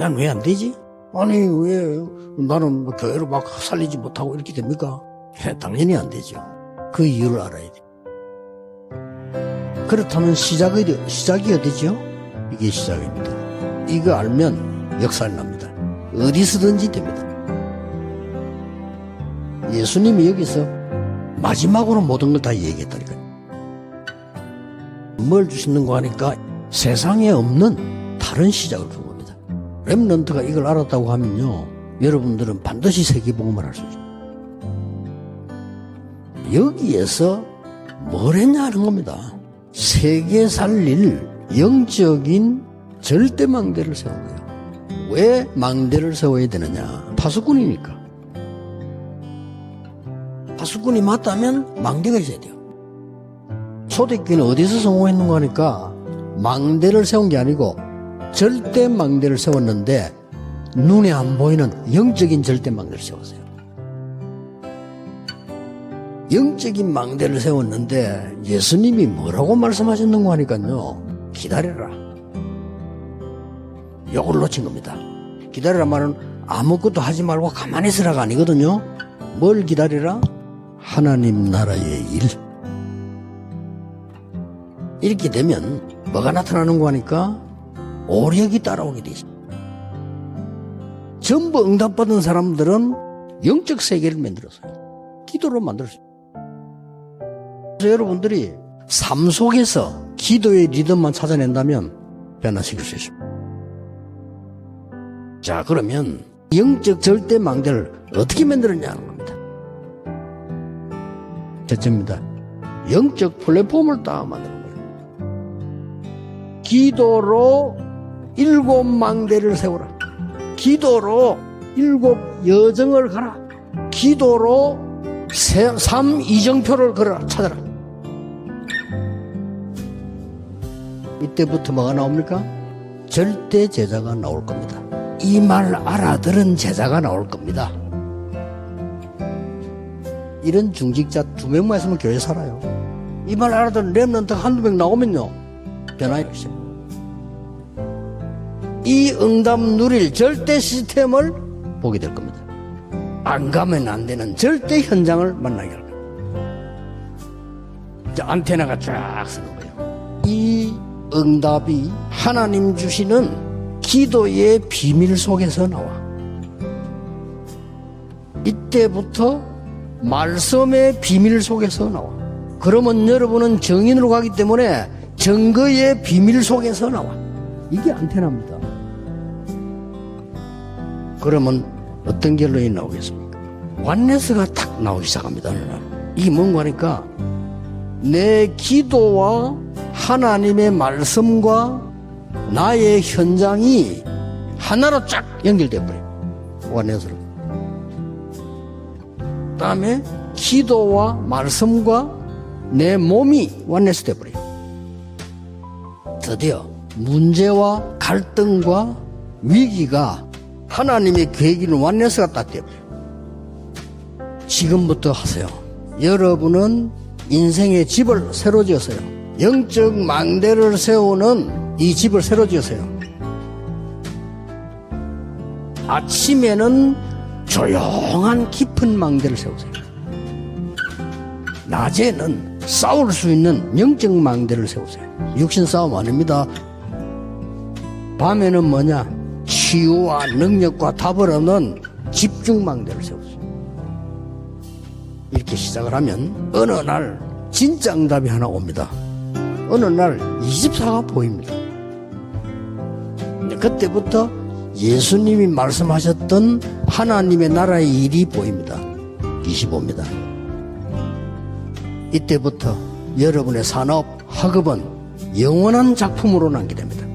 난 왜 안 되지? 아니, 왜 나는 뭐 교회를 막 살리지 못하고 이렇게 됩니까? 예, 당연히 안 되죠. 그 이유를 알아야 돼. 그렇다면 시작이, 시작이 어디죠? 이게 시작입니다. 이거 알면 역사를 납니다. 어디서든지 됩니다. 예수님이 여기서 마지막으로 모든 걸 다 얘기했다니까요. 뭘 주시는가 하니까 세상에 없는 다른 시작을 준 겁니다. 랩런트가 이걸 알았다고 하면요. 여러분들은 반드시 세계복음을 할 수 있죠. 여기에서 뭘 했냐 하는 겁니다. 세계 살릴 영적인 절대 망대를 세운 거예요. 왜 망대를 세워야 되느냐? 파수꾼이니까. 파수꾼이 맞다면 망대가 있어야 돼요. 초대교회는 어디서 성공했는가 하니까 망대를 세운 게 아니고 절대 망대를 세웠는데 눈에 안 보이는 영적인 절대 망대를 세웠어요. 영적인 망대를 세웠는데 예수님이 뭐라고 말씀하셨는가 하니까요. 기다려라. 요걸 놓친 겁니다. 기다리라 말은 아무것도 하지 말고 가만히 있으라가 아니거든요. 뭘 기다리라? 하나님 나라의 일. 이렇게 되면 뭐가 나타나는 거 하니까 오력이 따라오게 돼 있습니다. 전부 응답받은 사람들은 영적 세계를 만들었어요. 기도로 만들었어요. 그래서 여러분들이 삶 속에서 기도의 리듬만 찾아낸다면 변화시킬 수 있습니다. 자, 그러면 영적 절대 망대를 어떻게 만들었냐는 겁니다. 첫째입니다. 영적 플랫폼을 딱 만드는 거예요. 기도로 일곱 망대를 세우라. 기도로 일곱 여정을 가라. 기도로 세- 삼 이정표를 걸어라. 찾아라. 이때부터 뭐가 나옵니까? 절대 제자가 나올 겁니다. 이 말 알아들은 제자가 나올 겁니다. 이런 중직자 두 명만 있으면 교회 살아요. 이 말 알아듣는 랩런트 한두 명 나오면요. 변화가 있어요. 이 응답 누릴 절대 시스템을 보게 될 겁니다. 안 가면 안 되는 절대 현장을 만나게 할 겁니다. 안테나가 쫙 서는 거예요. 이 응답이 하나님 주시는 기도의 비밀 속에서 나와. 이때부터 말씀의 비밀 속에서 나와. 그러면 여러분은 정인으로 가기 때문에 증거의 비밀 속에서 나와. 이게 안테나입니다. 그러면 어떤 결론이 나오겠습니까? 완네스가 탁 나오기 시작합니다. 이게 뭔가 하니까 내 기도와 하나님의 말씀과 나의 현장이 하나로 쫙 연결돼 버려요. 완네스로. 다음에 기도와 말씀과 내 몸이 완네스 돼 버려요. 드디어 문제와 갈등과 위기가 하나님의 계획이는 완네스가 딱 돼버려요. 지금부터 하세요. 여러분은 인생의 집을 새로 지었어요. 영적 망대를 세우는 이 집을 새로 지었어요. 아침에는 조용한 깊은 망대를 세우세요. 낮에는 싸울 수 있는 영적 망대를 세우세요. 육신 싸움 아닙니다. 밤에는 뭐냐? 치유와 능력과 답을 얻는 집중 망대를 세우세요. 이렇게 시작을 하면 어느 날 진짜 응답이 하나 옵니다. 어느 날 24가 보입니다. 그때부터 예수님이 말씀하셨던 하나님의 나라의 일이 보입니다. 25입니다. 이때부터 여러분의 산업, 학업은 영원한 작품으로 남게 됩니다.